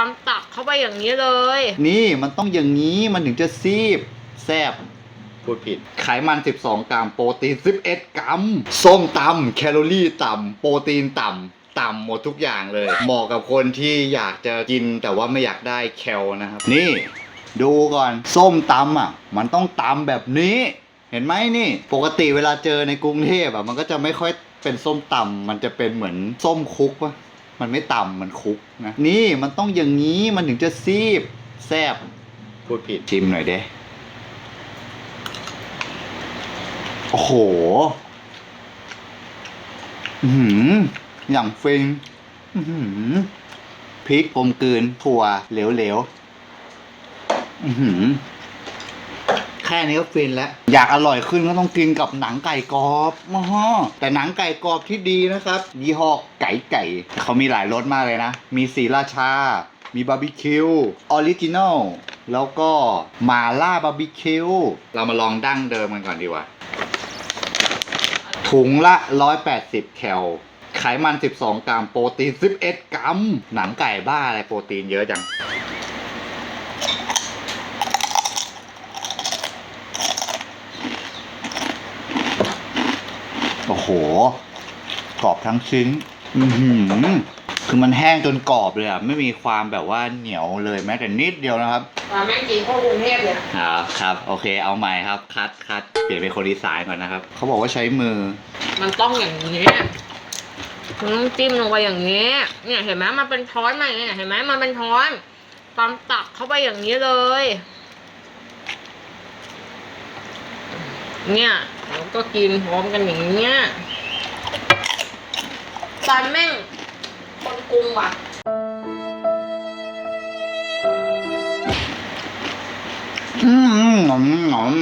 ตอนตักเข้าไปอย่างนี้เลย นี่มันต้องอย่างนี้มันถึงจะซีบแซบพูดผิด ไขมัน 12 กรัม โปรตีน 11 กรัม ส้มตำแคลอรี่ต่ำ โปรตีนต่ำ ต่ำหมดทุกอย่างเลย เหมาะกับคนที่อยากจะกินแต่ว่าไม่อยากได้แคลนะครับ นี่ ดูก่อน ส้มตำอะ มันต้องตำแบบนี้ เห็นไหมนี่ ปกติเวลาเจอในกรุงเทพอะ มันก็จะไม่ค่อยเป็นส้มตำมันจะเป็นเหมือนส้มคุกปะ มันไม่ต่ำมันคุกนะ นี่มันต้องอย่างนี้มันถึงจะซีบแซบพูดผิดชิมหน่อยเด้โอ้โห อื้อหืออย่างฟินอื้อหือพริกกลมกลืนถั่วเหลวๆ อื้อหือ แค่นี้ก็ฟินแล้ว อยากอร่อยขึ้นก็ต้องกินกับหนังไก่กรอบมาฮะแต่หนังไก่กรอบที่ดีนะครับยี่ห้อไก่ไก่ เขามีหลายรสมากเลยนะ มีสีราชา มีบาร์บีคิวออริจินอลแล้วก็มาล่าบาร์บีคิวเรามาลองดั้งเดิมกันก่อนดีกว่า ถุงละ 180 แคลไขมัน 12 กรัม โปรตีน 11 กรัม หนังไก่บ้าอะไรโปรตีนเยอะจัง โอ้โห กรอบทั้งชิ้น อือหือคือมันแห้งจนกรอบเลยอะ ไม่มีความแบบว่าเหนียวเลยแม้แต่นิดเดียวนะครับมาแม่งกินเข้ากรุงเทพเลยอ่าครับ โอเค เอาใหม่ครับ คัดคัดเปลี่ยนเป็นคนอีสานก่อนนะครับ เขาบอกว่าใช้มือ มันต้องอย่างนี้มันต้องจิ้มลงไปอย่างนี้ เนี่ยเห็นไหมมันเป็นช้อนมาอย่างนี้เห็นไหมมันเป็นช้อนตอนตักเข้าไปอย่างนี้เลย เนี่ยเราก็กินพร้อมกันอย่างเงี้ยตอนแม่งคนกรุงว่ะอืมหอมหอม